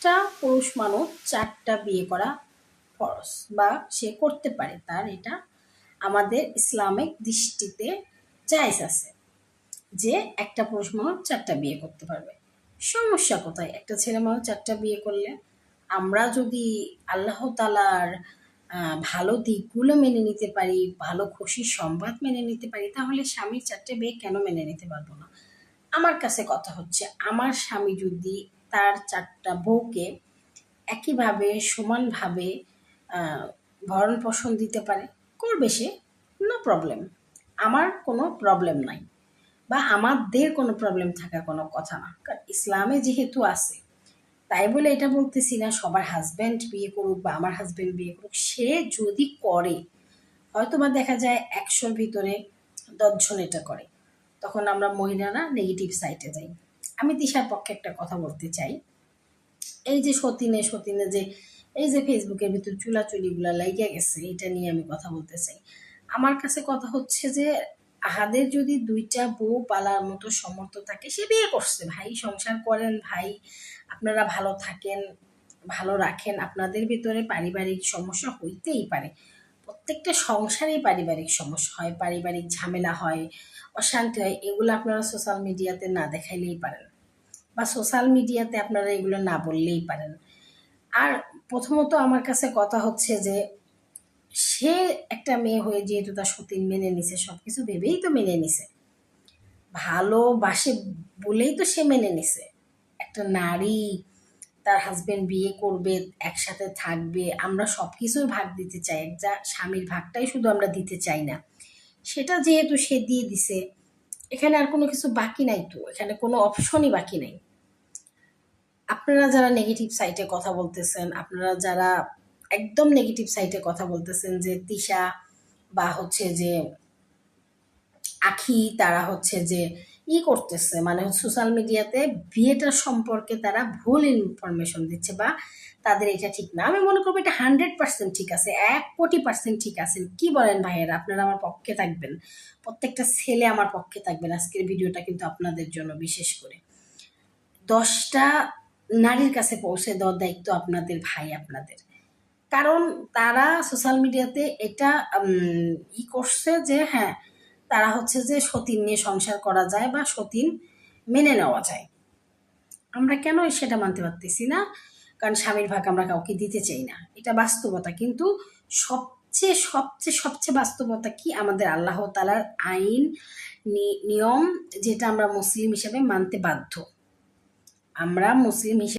একটা পুরুষ মানুষ চারটা বিয়ে করা ফরজ বা সে করতে পারে, তার এটা আমাদের ইসলামিক দৃষ্টিতে জায়জ আছে যে একটা পুরুষ মানুষ চারটা বিয়ে করতে পারবে। সমস্যা কোথায়? একটা ছেলে মানুষ চারটা বিয়ে করলে আমরা যদি আল্লাহ তালার ভালো দিকগুলো মেনে নিতে পারি, ভালো খুশির সংবাদ মেনে নিতে পারি, তাহলে স্বামীর চারটে বিয়ে কেন মেনে নিতে পারব না? আমার কাছে কথা হচ্ছে, আমার স্বামী যদি তার চারটা বউকে একইভাবে সমানভাবে ভরণ পোষণ দিতে পারে, করবে সে নো প্রবলেম আমার কোনো প্রবলেম নাই। বা আমাদের কোনো প্রবলেম থাকার কোনো কথা না। কারণ ইসলামে যেহেতু আছে, তাই বলে এটা বলতেছি না, সবার হাজব্যান্ড বিয়ে করুক বা আমার হাজব্যান্ড বিয়ে করুক, সে যদি করে হয়তো বা দেখা যায় একশোর ভিতরে দশজন এটা করে। তখন আমরা মহিলারা নেগেটিভ সাইটে যাই। আমি তিশার পক্ষে একটা কথা বলতে চাই। এই যে সতীনে সতীনে যে, এই যে ফেসবুকের ভিতর চুলাচুলিগুলা লাইগা গেছে, এটা নিয়ে আমি কথা বলতে চাই। আমার কাছে কথা হচ্ছে যে, আহাদের যদি দুইটা বউ পালার মতো সমর্থ থাকে, সে বিয়ে করছে। ভাই সংসার করেন, ভাই আপনারা ভালো থাকেন, ভালো রাখেন। আপনাদের ভিতরে পারিবারিক সমস্যা হইতেই পারে। প্রত্যেকটা সংসারেই পারিবারিক সমস্যা হয়, পারিবারিক ঝামেলা হয়, অশান্তি হয়, এগুলো আপনারা সোশ্যাল মিডিয়াতে না দেখাইলেই পারেন। বা সোশ্যাল মিডিয়াতে আপনারা এগুলো না বললেই পারেন। আর প্রথমত আমার কাছে কথা হচ্ছে যে, সে একটা মেয়ে হয়ে যেহেতু তার সতীন মেনে নিছে সব কিছু ভেবেই তো মেনে নিছে। ভালোবাসে বলেই তো সে মেনে নিছে। একটা নারী তার হাজবেন্ড বিয়ে করবে, একসাথে থাকবে, আমরা সব কিছুর ভাগ দিতে চাই। যা স্বামীর ভাগটাই শুধু আমরা দিতে চাই না। সেটা যেহেতু সে দিয়ে দিছে, এখানে আর কোনো কিছু বাকি নাই তো, এখানে কোনো অপশনই বাকি নাই। আপনারা যারা নেগেটিভ সাইটে কথা বলতেছেন, আপনারা যারা একদম নেগেটিভ সাইটে কথা বলতেছেন যে তিশা বা হচ্ছে যে আখি, তারা হচ্ছে যে ই করতেছে মানে সোশ্যাল মিডিয়াতে বিয়েটার সম্পর্কে তারা ভুল ইনফরমেশন দিচ্ছে বা তাদের এটা ঠিক না। আমি মনে করব এটা হান্ড্রেড পার্সেন্ট ঠিক আছে, এক কোটি পার্সেন্ট ঠিক আছে। কি বলেন ভাইয়েরা? আপনারা আমার পক্ষে থাকবেন, প্রত্যেকটা ছেলে আমার পক্ষে থাকবেন আজকের ভিডিওটা কিন্তু আপনাদের জন্য বিশেষ করে। দশটা নারীর কাছে পৌঁছে দেওয়ার দায়িত্ব আপনাদের ভাই আপনাদের। কারণ তারা সোশ্যাল মিডিয়াতে এটা ই করছে যে হ্যাঁ তারা হচ্ছে যে সতীন নিয়ে সংসার করা যায় বা সতীন মেনে নেওয়া যায়। আমরা কেন সেটা মানতে পারতেছি না? কারণ স্বামীর ভাগ আমরা কাউকে দিতে চাই না। এটা বাস্তবতা। কিন্তু সবচেয়ে সবচেয়ে সবচেয়ে বাস্তবতা কি? আমাদের আল্লাহ তালার আইন নিয়ম যেটা আমরা মুসলিম হিসেবে মানতে বাধ্য। আমরা মুসলিম হিসেবে